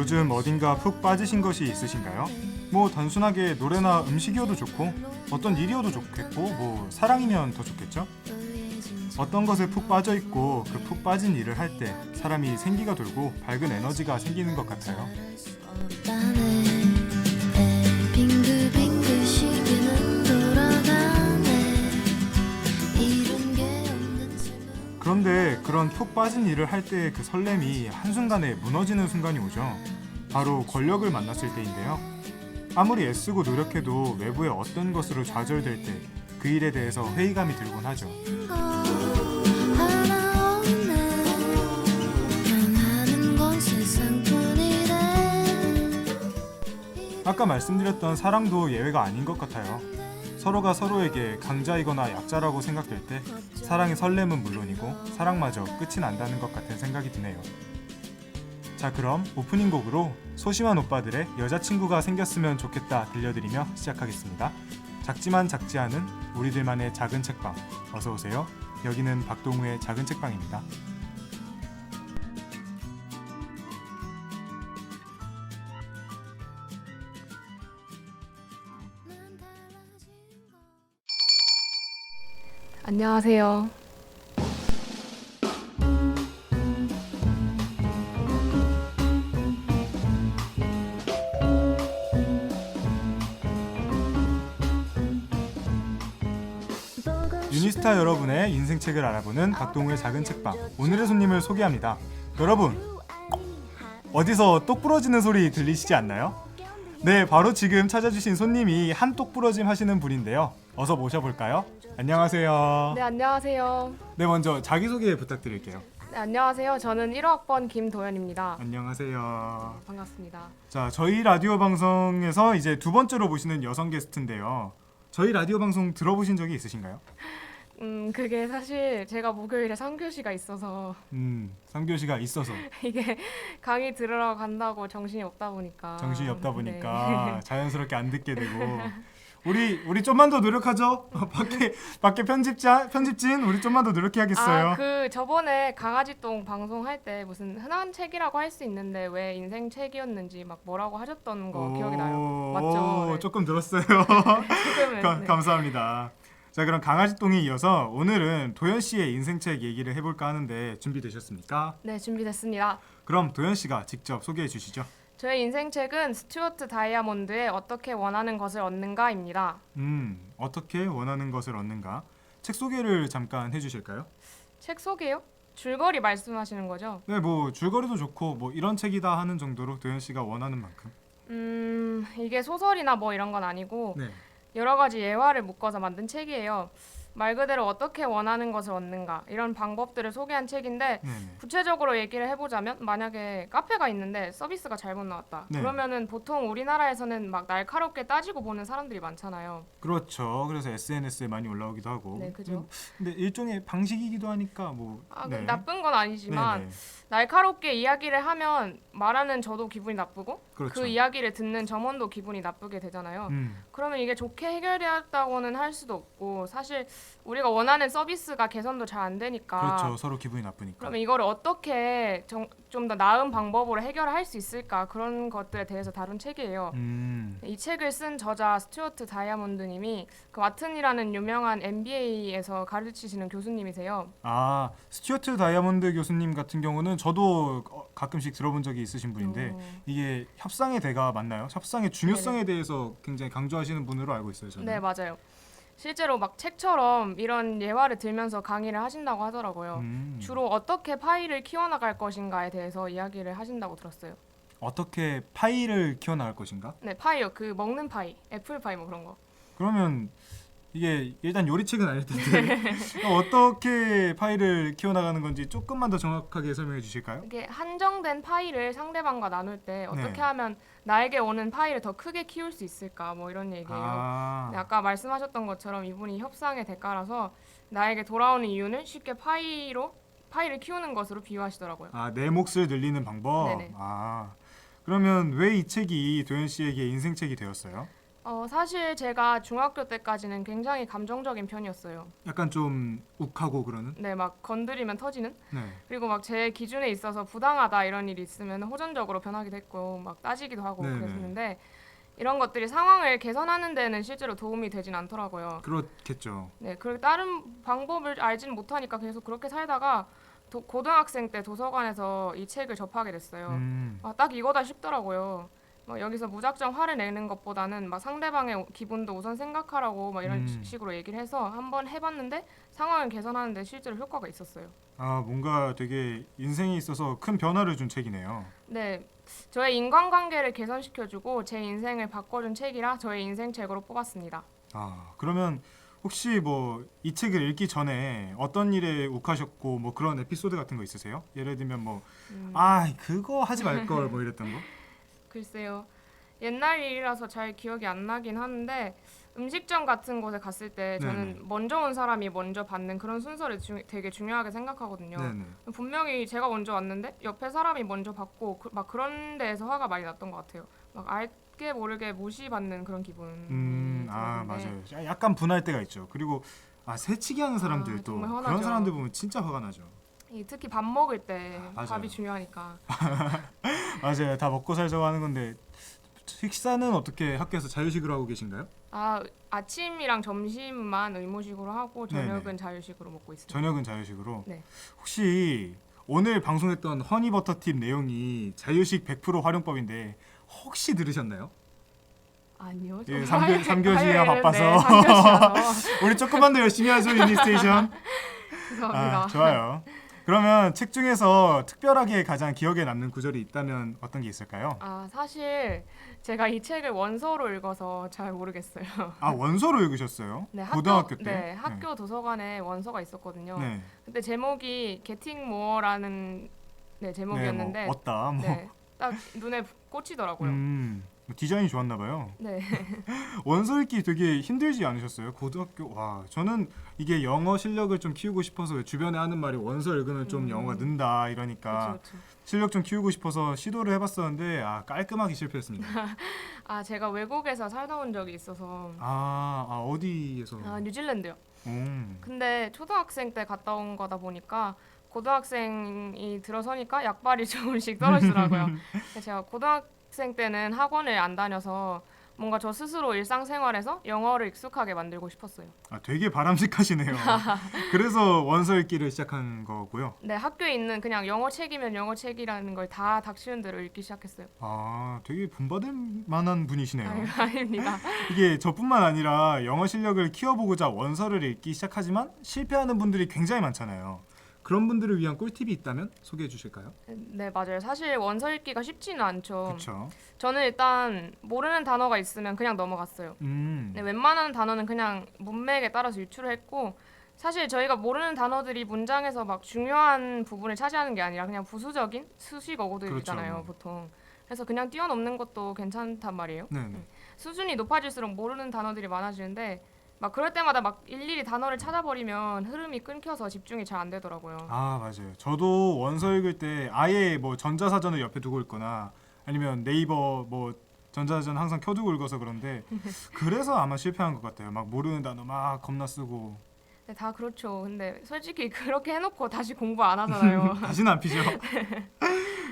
요즘 어딘가 푹 빠지신 것이 있으신가요? 뭐 단순하게 노래나 음식이어도 좋고 어떤 일이어도 좋겠고 뭐 사랑이면 더 좋겠죠? 어떤 것에 푹 빠져 있고 그 푹 빠진 일을 할 때 사람이 생기가 돌고 밝은 에너지가 생기는 것 같아요. 그런데 그런 푹 빠진 일을 할 때의 그 설렘이 한순간에 무너지는 순간이 오죠. 바로 권력을 만났을 때인데요. 아무리 애쓰고 노력해도 외부의 어떤 것으로 좌절될 때 그 일에 대해서 회의감이 들곤 하죠. 아까 말씀드렸던 사랑도 예외가 아닌 것 같아요. 서로가 서로에게 강자이거나 약자라고 생각될 때 사랑의 설렘은 물론이고 사랑마저 끝이 난다는 것 같은 생각이 드네요. 자 그럼 오프닝 곡으로 소심한 오빠들의 여자친구가 생겼으면 좋겠다 들려드리며 시작하겠습니다. 작지만 작지 않은 우리들만의 작은 책방 어서 오세요. 여기는 박동우의 작은 책방입니다. 안녕하세요. 유니스타 여러분의 인생책을 알아보는 박동우의 작은 책방 오늘의 손님을 소개합니다. 여러분 어디서 똑 부러지는 소리 들리시지 않나요? 네, 바로 지금 찾아주신 손님이 한똑 부러짐 하시는 분인데요. 어서 모셔볼까요? 안녕하세요. 네, 안녕하세요. 네, 먼저 자기소개 부탁드릴게요. 네, 안녕하세요. 저는 1학번 김도연입니다. 안녕하세요. 반갑습니다. 자, 저희 라디오 방송에서 이제 두 번째로 모시는 여성 게스트인데요. 저희 라디오 방송 들어보신 적이 있으신가요? 음, 그게 사실 제가 목요일에 상교시가 있어서 음, 3교시가 있어서 이게 강의 들으러 간다고 정신이 없다 보니까 정신이 없다 네. 보니까 자연스럽게 안 듣게 되고 우리 우리 좀만 더 노력하죠. 밖에 밖에 편집자 편집진 우리 좀만 더 노력해야겠어요. 아, 그 저번에 강아지똥 방송할 때 무슨 흔한 책이라고 할 수 있는데 왜 인생 책이었는지 막 뭐라고 하셨던 거 기억이 나요. 맞죠? 오, 네. 조금 들었어요. 지금은 가- 네. 감사합니다. 자 그럼 강아지 똥이 이어서 오늘은 도현 씨의 인생책 얘기를 해볼까 하는데 준비되셨습니까? 네, 준비됐습니다. 그럼 도현 씨가 직접 소개해 주시죠. 저의 인생 책은 스튜어트 다이아몬드의 어떻게 원하는 것을 얻는가입니다. 음 어떻게 원하는 것을 얻는가? 책 소개를 잠깐 해주실까요? 책 소개요? 줄거리 말씀하시는 거죠? 네, 뭐 줄거리도 좋고 뭐 이런 책이다 하는 정도로 도현 씨가 원하는 만큼. 음, 이게 소설이나 뭐 이런 건 아니고 네. 여러 가지 예화를 묶어서 만든 책이에요. 말 그대로 어떻게 원하는 것을 얻는가 이런 방법들을 소개한 책인데 네네. 구체적으로 얘기를 해보자면 만약에 카페가 있는데 서비스가 잘못 나왔다. 네. 그러면은 보통 우리나라에서는 막 날카롭게 따지고 보는 사람들이 많잖아요. 그렇죠. 그래서 SNS에 많이 올라오기도 하고. 네, 그죠. 근데 일종의 방식이기도 하니까 뭐. 아, 네. 그 나쁜 건 아니지만 네네. 날카롭게 이야기를 하면 말하는 저도 기분이 나쁘고 그렇죠. 그 이야기를 듣는 점원도 기분이 나쁘게 되잖아요. 음, 그러면 이게 좋게 해결되었다고는 할 수도 없고 사실 우리가 원하는 서비스가 개선도 잘 안 되니까 그렇죠. 서로 기분이 나쁘니까. 그러면 이거를 어떻게 좀 더 나은 방법으로 해결할 수 있을까 그런 것들에 대해서 다룬 책이에요. 음, 이 책을 쓴 저자 스튜어트 다이아몬드님이 그 와튼이라는 유명한 MBA에서 가르치시는 교수님이세요. 아 스튜어트 다이아몬드 교수님 같은 경우는 저도 어, 가끔씩 들어본 적이 있으신 분인데 어, 이게 협상의 대가 맞나요? 협상의 중요성에 대해서 굉장히 강조하시는 분으로 알고 있어요. 저는. 네 맞아요. 실제로 막 책처럼 이런 예화를 들면서 강의를 하신다고 하더라고요. 음, 주로 어떻게 파일을 키워나갈 것인가에 대해서 이야기를 하신다고 들었어요. 어떻게 파이를 키워나갈 것인가? 네, 파이요. 그 먹는 파이, 애플 파이 뭐 그런 거. 그러면 이게 일단 요리책은 아닐 텐데 어떻게 파이를 키워나가는 건지 조금만 더 정확하게 설명해 주실까요? 이게 한정된 파이를 상대방과 나눌 때 어떻게 네. 하면 나에게 오는 파이를 더 크게 키울 수 있을까 뭐 이런 얘기예요. 아, 네, 아까 말씀하셨던 것처럼 이분이 협상의 대가라서 나에게 돌아오는 이유는 쉽게 파이로 파이를 키우는 것으로 비유하시더라고요. 아, 내 몫을 늘리는 방법. 네네. 아, 그러면 왜 이 책이 도현 씨에게 인생책이 되었어요? 어, 사실 제가 중학교 때까지는 굉장히 감정적인 편이었어요. 약간 좀 욱하고 그러는? 네, 막 건드리면 터지는. 네. 그리고 막 제 기준에 있어서 부당하다 이런 일이 있으면 호전적으로 변하기도 했고 막 따지기도 하고 네네. 그랬는데 이런 것들이 상황을 개선하는 데는 실제로 도움이 되진 않더라고요. 그렇겠죠. 네, 그리고 다른 방법을 알지는 못하니까 계속 그렇게 살다가 도- 고등학생 때 도서관에서 이 책을 접하게 됐어요. 음. 아, 딱 이거다 싶더라고요. 막 여기서 무작정 화를 내는 것보다는 막 상대방의 기분도 우선 생각하라고 막 이런 음. 식으로 얘기를 해서 한번 해봤는데 상황을 개선하는데 실제로 효과가 있었어요. 아 뭔가 되게 인생에 있어서 큰 변화를 준 책이네요. 네, 저의 인간관계를 개선시켜주고 제 인생을 바꿔준 책이라 저의 인생 책으로 뽑았습니다. 아 그러면 혹시 뭐 이 책을 읽기 전에 어떤 일에 욱하셨고 뭐 그런 에피소드 같은 거 있으세요? 예를 들면 뭐 음, 아 그거 하지 말 걸 뭐 이랬던 거? 글쎄요. 옛날 일이라서 잘 기억이 안 나긴 하는데 음식점 같은 곳에 갔을 때 저는 네네. 먼저 온 사람이 먼저 받는 그런 순서를 주, 되게 중요하게 생각하거든요. 네네. 분명히 제가 먼저 왔는데 옆에 사람이 먼저 받고 그, 막 그런 데에서 화가 많이 났던 것 같아요. 막 알게 모르게 무시받는 그런 기분. 음 아 맞아요. 야- 약간 분할 때가 있죠. 그리고 아 새치기 하는 사람들 아, 그런. 사람들 보면 진짜 화가 나죠. 이 특히 밥 먹을 때 맞아요. 밥이 중요하니까. 맞아요. 다 먹고 살자고 하는 건데 식사는 어떻게 학교에서 자유식으로 하고 계신가요? 아 아침이랑 점심만 의무식으로 하고 저녁은 네네. 자유식으로 먹고 있습니다. 저녁은 자유식으로. 네. 혹시 오늘 방송했던 허니버터팁 내용이 자유식 100% 활용법인데 혹시 들으셨나요? 아니요. 예, 정말 삼교- 삼교시가 화요일은, 바빠서. 네, 우리 조금만 더 열심히 하죠 유니스테이션. 아, 좋아요. 그러면 책 중에서 특별하게 가장 기억에 남는 구절이 있다면 어떤 게 있을까요? 아 사실 제가 이 책을 원서로 읽어서 잘 모르겠어요. 아 원서로 읽으셨어요? 네, 고등학교 때. 네, 학교 도서관에 원서가 있었거든요. 네. 그때 제목이 Getting More라는 네, 제목이었는데 네, 뭐 얻다. 뭐. 네, 딱 눈에 꽂히더라고요. 음, 디자인이 좋았나 봐요. 네. 원서 읽기 되게 힘들지 않으셨어요? 고등학교 와 저는 이게 영어 실력을 좀 키우고 싶어서 주변에 하는 말이 원서 읽으면 좀 음. 영어가 는다 이러니까 그렇죠. 실력 좀 키우고 싶어서 시도를 해봤었는데 아 깔끔하게 실패했습니다. 아 제가 외국에서 살다 온 적이 있어서 아, 아 어디에서? 아 뉴질랜드요. 음. 근데 초등학생 때 갔다 온 거다 보니까 고등학생이 들어서니까 약발이 조금씩 떨어지더라고요. 그래서 제가 고등학생 때는 학원을 안 다녀서 뭔가 저 스스로 일상생활에서 영어를 익숙하게 만들고 싶었어요. 아 되게 바람직하시네요. 그래서 원서 읽기를 시작한 거고요. 네, 학교에 있는 그냥 영어 책이면 영어 책이라는 걸 다 닥치는 대로 읽기 시작했어요. 아 되게 본받을 만한 분이시네요. 아닙니다. 이게 저뿐만 아니라 영어 실력을 키워보고자 원서를 읽기 시작하지만 실패하는 분들이 굉장히 많잖아요. 그런 분들을 위한 꿀팁이 있다면 소개해 주실까요? 네, 맞아요. 사실 원서 읽기가 쉽지는 않죠. 그렇죠. 저는 일단 모르는 단어가 있으면 그냥 넘어갔어요. 음. 네, 웬만한 단어는 그냥 문맥에 따라서 유출을 했고 사실 저희가 모르는 단어들이 문장에서 막 중요한 부분을 차지하는 게 아니라 그냥 부수적인 수식 어구들이잖아요, 그렇죠. 보통. 그래서 그냥 뛰어넘는 것도 괜찮단 말이에요. 네네. 수준이 높아질수록 모르는 단어들이 많아지는데 막 그럴 때마다 막 일일이 단어를 찾아버리면 흐름이 끊겨서 집중이 잘 안 되더라고요. 아 맞아요. 저도 원서 읽을 때 아예 뭐 전자사전을 옆에 두고 읽거나 아니면 네이버 뭐 전자사전 항상 켜두고 읽어서 그런데 그래서 아마 실패한 것 같아요. 막 모르는 단어 막 겁나 쓰고 네, 다 그렇죠. 근데 솔직히 그렇게 해놓고 다시 공부 안 하잖아요. 다시는 안 피죠.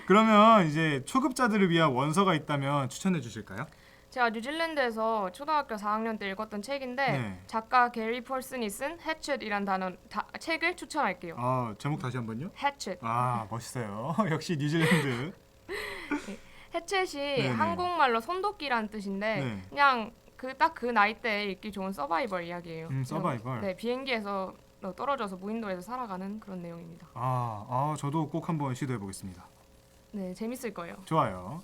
그러면 이제 초급자들을 위한 원서가 있다면 추천해 주실까요? 제가 뉴질랜드에서 초등학교 4학년 때 읽었던 책인데 네. 작가 게리 펄슨이 쓴 해쳇이란 단어 다, 책을 추천할게요. 아 제목 다시 한번요. 해쳇. 아 멋있어요. 역시 뉴질랜드. 해쳇이 네네. 한국말로 손도끼란 뜻인데 네. 그냥 그 딱 그 나이 때 읽기 좋은 서바이벌 이야기예요. 음, 서바이벌. 네, 비행기에서 떨어져서 무인도에서 살아가는 그런 내용입니다. 아, 아 저도 꼭 한번 시도해 보겠습니다. 네, 재밌을 거예요. 좋아요.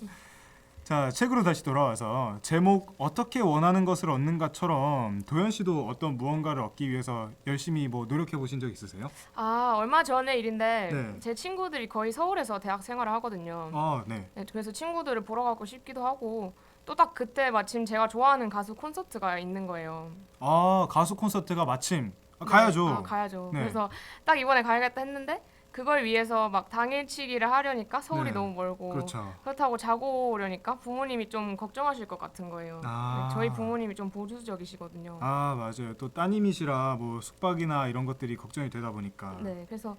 자 책으로 다시 돌아와서 제목 어떻게 원하는 것을 얻는가처럼 도현 씨도 어떤 무언가를 얻기 위해서 열심히 뭐 노력해 보신 적 있으세요? 아, 얼마 전의 일인데 네. 제 친구들이 거의 서울에서 대학 생활을 하거든요. 아 네. 네, 그래서 친구들을 보러 가고 싶기도 하고 또 딱 그때 마침 제가 좋아하는 가수 콘서트가 있는 거예요. 아 가수 콘서트가 마침 아, 가야죠. 네, 아, 가야죠. 네. 그래서 딱 이번에 가야겠다 했는데 그걸 위해서 막 당일치기를 하려니까 서울이 네. 너무 멀고 그렇죠. 그렇다고 자고 오려니까 부모님이 좀 걱정하실 것 같은 거예요. 아. 네, 저희 부모님이 좀 보수적이시거든요. 아 맞아요. 또 따님이시라 뭐 숙박이나 이런 것들이 걱정이 되다 보니까. 네, 그래서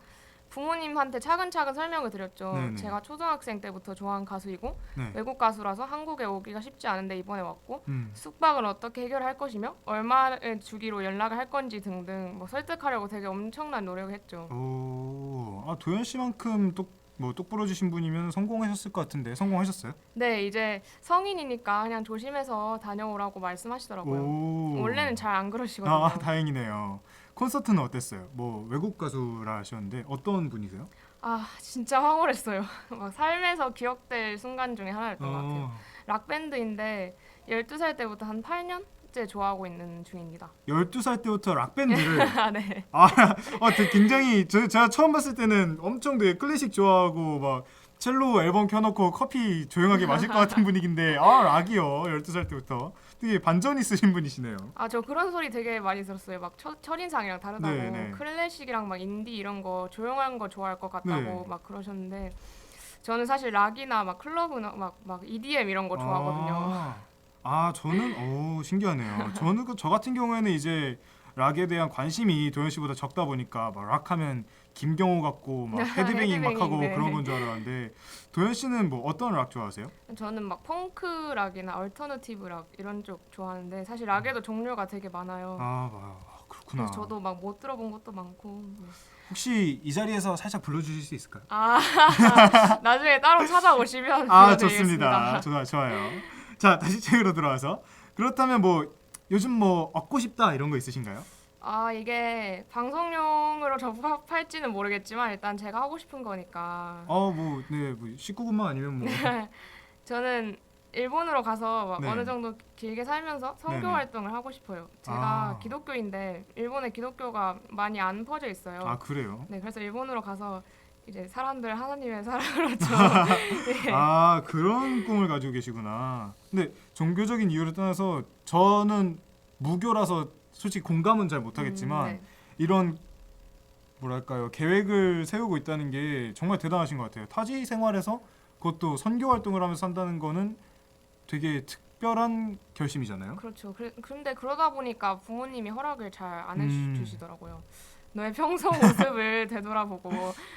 부모님한테 차근차근 설명을 드렸죠. 네네. 제가 초등학생 때부터 좋아하는 가수이고 네. 외국 가수라서 한국에 오기가 쉽지 않은데 이번에 왔고 음. 숙박은 어떻게 해결할 것이며 얼마를 주기로 연락을 할 건지 등등 뭐 설득하려고 되게 엄청난 노력을 했죠. 오, 아 도현 씨만큼 똑뭐 똑부러지신 분이면 성공하셨을 것 같은데 성공하셨어요? 네, 이제 성인이니까 그냥 조심해서 다녀오라고 말씀하시더라고요. 오. 원래는 잘 안 그러시거든요. 아 다행이네요. 콘서트는 어땠어요? 뭐 외국 가수라 하셨는데 어떤 분이세요? 아 진짜 황홀했어요. 막 삶에서 기억될 순간 중에 하나였던 것 같아요. 어, 락 밴드인데 12살 때부터 한 8년 째 좋아하고 있는 중입니다. 12살 때부터 락 밴드를 아 네. 아, 아 되게 굉장히 저, 제가 처음 봤을 때는 엄청 되게 클래식 좋아하고 막 첼로 앨범 켜놓고 커피 조용하게 마실 것 같은 분위기인데 아 락이요 12살 때부터 되게 반전 있으신 분이시네요. 아 저 그런 소리 되게 많이 들었어요. 막 첫, 첫인상이랑 다르다고 네, 네. 클래식이랑 막 인디 이런 거 조용한 거 좋아할 것 같다고 네. 막 그러셨는데 저는 사실 락이나 막 클럽 음악 막, 막 EDM 이런 거 좋아하거든요. 아, 아 저는 오 신기하네요. 저는 그 저 같은 경우에는 이제 락에 대한 관심이 도현 씨보다 적다 보니까 막 락하면 김경호 같고 막 헤드뱅잉 막 하고 헤드뱅잉, 네. 그런 건 줄 알았는데 도현 씨는 뭐 어떤 락 좋아하세요? 저는 막 펑크 락이나 얼터너티브 락 이런 쪽 좋아하는데 사실 락에도 종류가 되게 많아요. 아, 아 그렇구나. 그래서 저도 막 못 들어본 것도 많고. 네. 혹시 이 자리에서 살짝 불러주실 수 있을까요? 아 나중에 따로 찾아오시면 아. 좋습니다. 좋아 좋아요. 자 다시 책으로 들어와서 그렇다면 뭐 요즘 뭐 얻고 싶다 이런 거 있으신가요? 아 이게 방송용으로 접합할지는 모르겠지만 일단 제가 하고 싶은 거니까 어뭐네 뭐 19금만 아니면 뭐 저는 일본으로 가서 막 네. 어느 정도 길게 살면서 선교 네네. 활동을 하고 싶어요. 제가 아. 기독교인데 일본에 기독교가 많이 안 퍼져 있어요. 아 그래요? 네, 그래서 일본으로 가서 이제 사람들 하나님의 사랑으로 좀 네. 아 그런 꿈을 가지고 계시구나. 근데 종교적인 이유를 떠나서 저는 무교라서 솔직히 공감은 잘 못하겠지만 음, 네. 이런 뭐랄까요 계획을 세우고 있다는 게 정말 대단하신 것 같아요. 타지 생활에서 그것도 선교 활동을 하면서 산다는 거는 되게 특별한 결심이잖아요. 그렇죠. 그런데 그러다 보니까 부모님이 허락을 잘 안 음. 해주시더라고요. 너의 평소 모습을 되돌아보고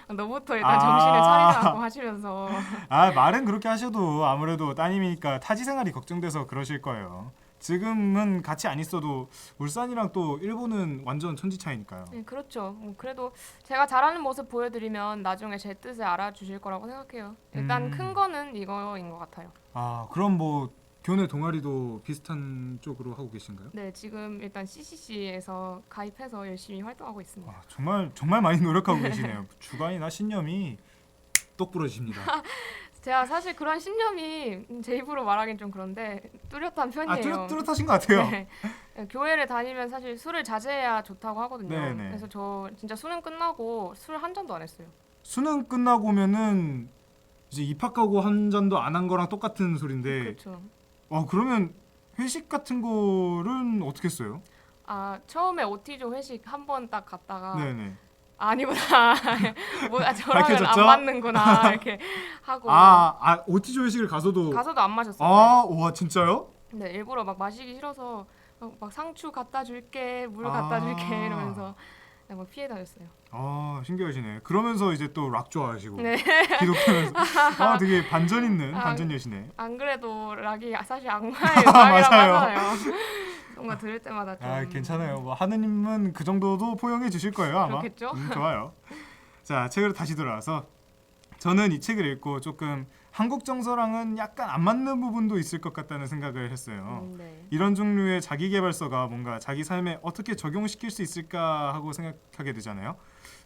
너부터 일단 아. 정신을 차리라고 하시면서 아 말은 그렇게 하셔도 아무래도 따님이니까 타지 생활이 걱정돼서 그러실 거예요. 지금은 같이 안 있어도 울산이랑 또 일본은 완전 천지 차이니까요. 네, 그렇죠. 뭐 그래도 제가 잘하는 모습 보여드리면 나중에 제 뜻을 알아주실 거라고 생각해요. 일단 음. 큰 거는 이거인 것 같아요. 아 그럼 뭐 교내 동아리도 비슷한 쪽으로 하고 계신가요? 네, 지금 일단 CCC에서 가입해서 열심히 활동하고 있습니다. 아, 정말 정말 많이 노력하고 계시네요. 주관이나 신념이 똑부러집니다. 제가 사실 그런 신념이 제 입으로 말하긴 좀 그런데 뚜렷한 편이에요. 아 뚜렷, 뚜렷하신 것 같아요. 네. 교회를 다니면 사실 술을 자제해야 좋다고 하거든요. 네네. 그래서 저 진짜 수능 끝나고 술 한 잔도 안 했어요. 수능 끝나고면은 이제 입학하고 한 잔도 안 한 거랑 똑같은 소린데, 그렇죠. 어 그러면 회식 같은 거는 어떻게 했어요? 아 처음에 오티조 회식 한 번 딱 갔다가 네네. 아니구나. 뭐 아, 저랑은 밝혀졌죠? 안 맞는구나 이렇게 하고 아, 아 오티조 회식을 가서도 가서도 안 마셨어요. 아, 와 진짜요? 네 일부러 막 마시기 싫어서 막, 막 상추 갖다 줄게, 물 아. 갖다 줄게 이러면서 네, 막 피해 다녔어요. 아, 신기하시네. 그러면서 이제 또 락 좋아하시고 네. 기독교면서 아, 되게 반전 있는 아, 반전 여시네. 안 그래도 락이 사실 악마의 음악이라고 맞아요. 하잖아요. 정말 들을 때마다 좀 아, 괜찮아요. 뭐 하느님은 그 정도도 포용해 주실 거예요, 아마. 그렇겠죠? 음, 좋아요. 자, 책으로 다시 돌아와서 저는 이 책을 읽고 조금 한국 정서랑은 약간 안 맞는 부분도 있을 것 같다는 생각을 했어요. 음, 네. 이런 종류의 자기 개발서가 뭔가 자기 삶에 어떻게 적용시킬 수 있을까 하고 생각하게 되잖아요.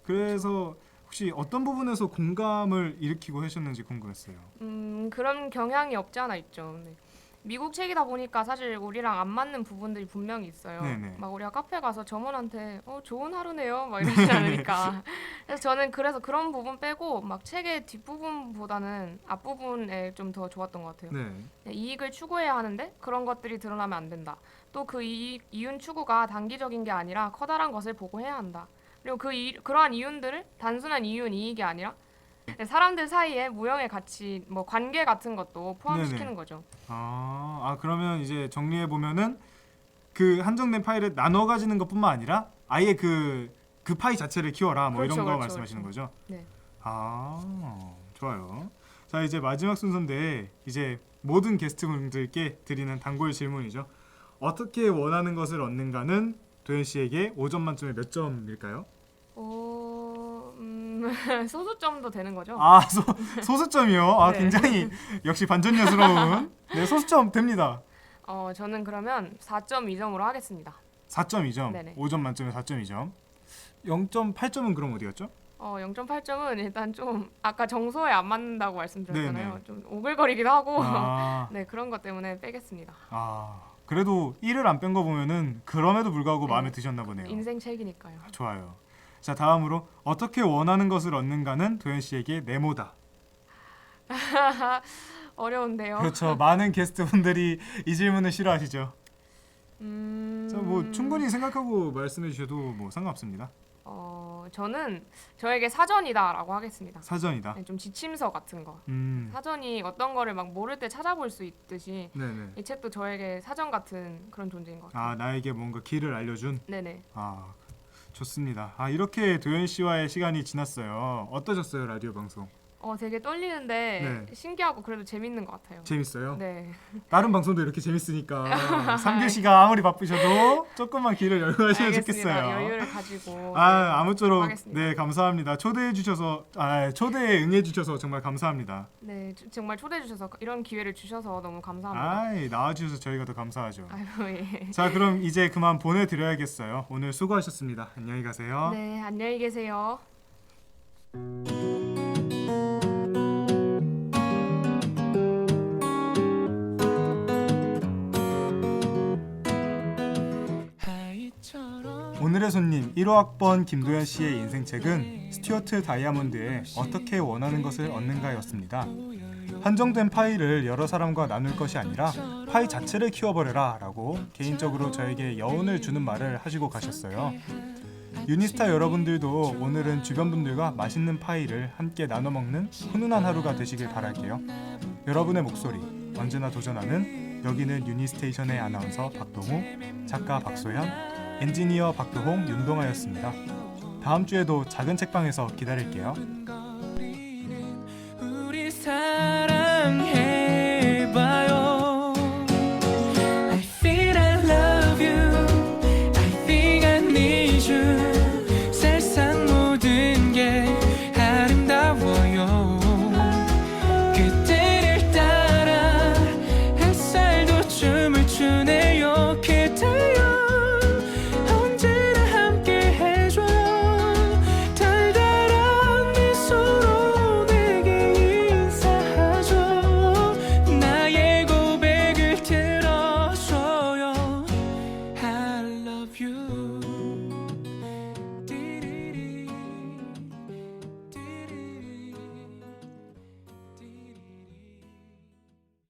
그래서 혹시 어떤 부분에서 공감을 일으키고 하셨는지 궁금했어요. 음 그런 경향이 없지 않아 있죠. 네. 미국 책이다 보니까 사실 우리랑 안 맞는 부분들이 분명히 있어요. 네네. 막 우리가 카페 가서 점원한테 어 좋은 하루네요 막 이러지 않으니까. 그래서 저는 그래서 그런 부분 빼고 막 책의 뒷부분보다는 앞부분에 좀 더 좋았던 것 같아요. 네. 네, 이익을 추구해야 하는데 그런 것들이 드러나면 안 된다. 또그 이익, 이윤 추구가 단기적인 게 아니라 커다란 것을 보고 해야 한다. 그리고 그 이, 그러한 이윤들을 단순한 이윤 이익이 아니라 사람들 사이에 무형의 가치, 뭐 관계 같은 것도 포함시키는 네네. 거죠. 아, 아 그러면 이제 정리해 보면은 그 한정된 파일을 나눠 가지는 것뿐만 아니라 아예 그 그 파이 자체를 키워라 뭐 그렇죠, 이런 거 그렇죠, 말씀하시는 거죠? 네. 아 좋아요. 자 이제 마지막 순서인데 이제 모든 게스트분들께 드리는 단골 질문이죠. 어떻게 원하는 것을 얻는가는 도현 씨에게 5점 만점에 몇 점일까요? 어, 음, 소수점도 되는 거죠. 아 소, 소수점이요. 아 네. 굉장히 역시 반전여스러운 네 소수점 됩니다. 어, 저는 그러면 4.2점으로 하겠습니다. 4.2점, 네네. 5점 만점에 4.2점. 0.8점은 그럼 어디 갔죠? 어, 0.8점은 일단 좀 아까 정서에 안 맞는다고 말씀드렸잖아요. 네네. 좀 오글거리기도 하고 아, 네 그런 것 때문에 빼겠습니다. 아 그래도 1을 안 뺀 거 보면은 그럼에도 불구하고 네. 마음에 드셨나 보네요. 인생 책이니까요. 좋아요. 자 다음으로 어떻게 원하는 것을 얻는가는 도현 씨에게 네모다. 어려운데요. 그렇죠. 많은 게스트분들이 이 질문을 싫어하시죠. 음, 자, 뭐 충분히 생각하고 말씀해 주셔도 뭐 상관없습니다. 어, 저는 저에게 사전이다라고 하겠습니다. 사전이다. 네, 좀 지침서 같은 거. 음, 사전이 어떤 거를 막 모를 때 찾아볼 수 있듯이 네네. 이 책도 저에게 사전 같은 그런 존재인 것 같아요. 아 나에게 뭔가 길을 알려준. 네네. 아 좋습니다. 아 이렇게 도현 씨와의 시간이 지났어요. 어떠셨어요 라디오 방송? 어, 되게 떨리는데 네. 신기하고 그래도 재밌는 것 같아요. 재밌어요? 네. 다른 방송도 이렇게 재밌으니까 삼길 씨가 아무리 바쁘셔도 조금만 길을 열고 하시면 알겠습니다. 좋겠어요. 여유를 가지고 아 네, 아무쪼록 하겠습니다. 네 감사합니다. 초대해 주셔서 아 초대에 응해 주셔서 정말 감사합니다. 네, 주- 정말 초대해 주셔서 이런 기회를 주셔서 너무 감사합니다. 아이 나와 주셔서 저희가 더 감사하죠. 아유, 예. 자 그럼 이제 그만 보내드려야겠어요. 오늘 수고하셨습니다. 안녕히 가세요. 네, 안녕히 계세요. 오늘의 손님 1호 학번 김도현 씨의 인생책은 스튜어트 다이아몬드의 어떻게 원하는 것을 얻는가였습니다. 한정된 파일을 여러 사람과 나눌 것이 아니라 파이 자체를 키워버려라 라고 개인적으로 저에게 여운을 주는 말을 하시고 가셨어요. 유니스타 여러분들도 오늘은 주변 분들과 맛있는 파이를 함께 나눠 먹는 훈훈한 하루가 되시길 바랄게요. 여러분의 목소리 언제나 도전하는 여기는 유니스테이션의 아나운서 박동우, 작가 박소현, 엔지니어 박도홍, 윤동아였습니다. 다음 주에도 작은 책방에서 기다릴게요.